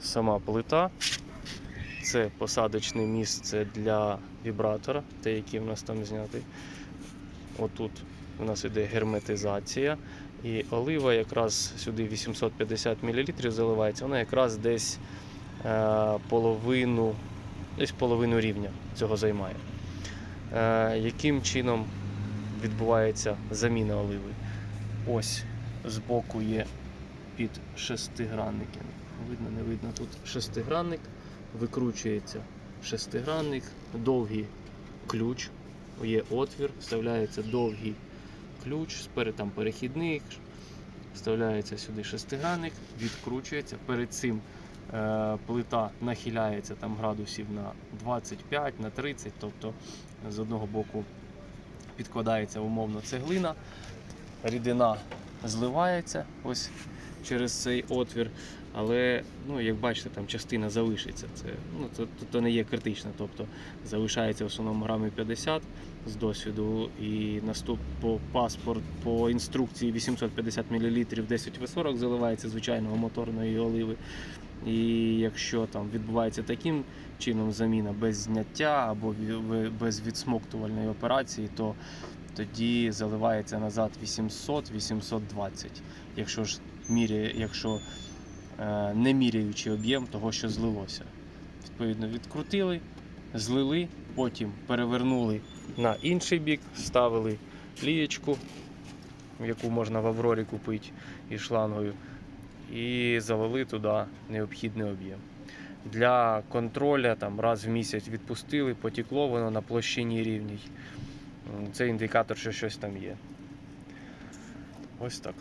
сама плита. Це посадочне місце для вібратора, те, який в нас там знятий. Отут у нас іде герметизація. І олива якраз сюди 850 мл заливається, вона якраз десь е, половину, десь половину рівня цього займає. Е, яким чином відбувається заміна оливи? Ось збоку є під шестигранники. Видно, не видно тут шестигранник, викручується шестигранник, довгий ключ, є отвір, вставляється довгий ключ, сперед там перехідник, вставляється сюди шестигранник, відкручується. Перед цим е, плита нахиляється там градусів на 25, на 30, тобто з одного боку підкладається умовно цеглина, рідина зливається ось через цей отвір. Але, ну, як бачите, там частина залишиться. Це, ну, то, то, то не є критично. Тобто залишається в основному грамів 50 з досвіду. І наступ по паспорт по інструкції 850 мл 10 В40 заливається звичайного моторної оливи. І якщо там відбувається таким чином заміна без зняття або без відсмоктувальної операції, то тоді заливається назад 800-820. Якщо ж міряє, якщо е, не міряючи об'єм того, що злилося. Відповідно, відкрутили, злили, потім перевернули на інший бік, ставили лієчку, яку можна в Аврорі купити із шлангою, і залили туди необхідний об'єм. Для контроля там, раз в місяць відпустили, потекло воно на площині рівній. Це індикатор, що щось там є. Ось так.